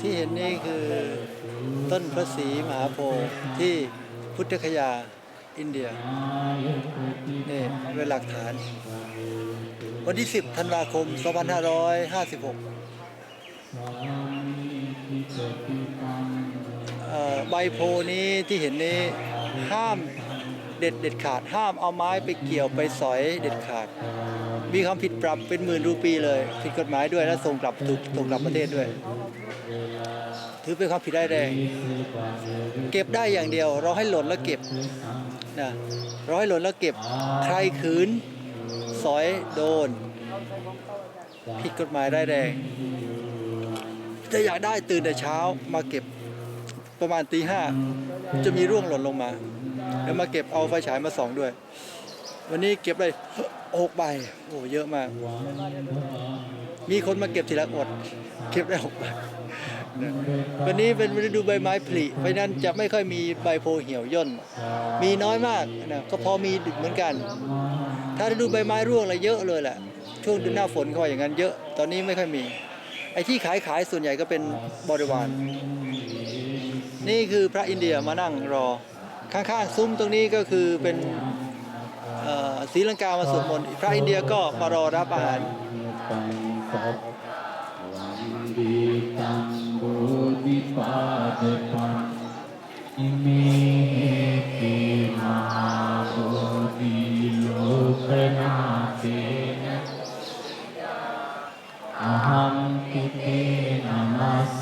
ที่เห็นนี่คือต้นพระศรีมหาโพธิ์ที่พุทธคยาอินเดียนี่เป็นหลักฐาน วันที่ 10 ธันวาคม 2556เอ่อใบโพนี้ที่เห็นนี้ห้าม เด็ดเด็ดขาดห้ามเอาไม้ไปเกี่ยวไปสอยเด็ดขาด มีความผิดปรับเป็นหมื่นรูปีเลย ผิดกฎหมายด้วยและส่งกลับถูกส่งกลับประเทศด้วย ถือเป็นความผิดได้แรง เก็บได้อย่างเดียว เราให้หล่นแล้วเก็บนะเราให้หล่นแล้วเก็บใครขืน สอยโดน ผิดกฎหมายได้แรงจะอยากได้ตื่นแต่เช้ามาเก็บ ประมาณตีห้าจะมีร่วงหล่นลงมา แล้วมาเก็บเอาไฟฉายมาส่องด้วย วันนี้เก็บได้หกใบโอ้เยอะมาก มีคนมาเก็บทีละอด เก็บได้หกใบนะวันนี้เป็นฤดูใบไม้ผลิเพราะฉะนั้นจะไม่ค่อยมีใบโพเหี่ยวย่น มีน้อยมากนะก็พอมีเหมือนกัน ถ้าฤดูใบไม้ร่วงอะไรเยอะเลยแหละช่วงหน้าฝนเขาว่าอย่างนั้นเยอะ ตอนนี้ไม่ค่อยมี ไอ้ที่ขายขายส่วนใหญ่ก็เป็นบริวาร นี่คือพระอินเดียมานั่งรอ ข้างๆซุ้มตรงนี้ก็คือเป็นศรีลังกามาสวดมนต์พระอินเดียก็มารอรับอาหารอหังกิเตนามัส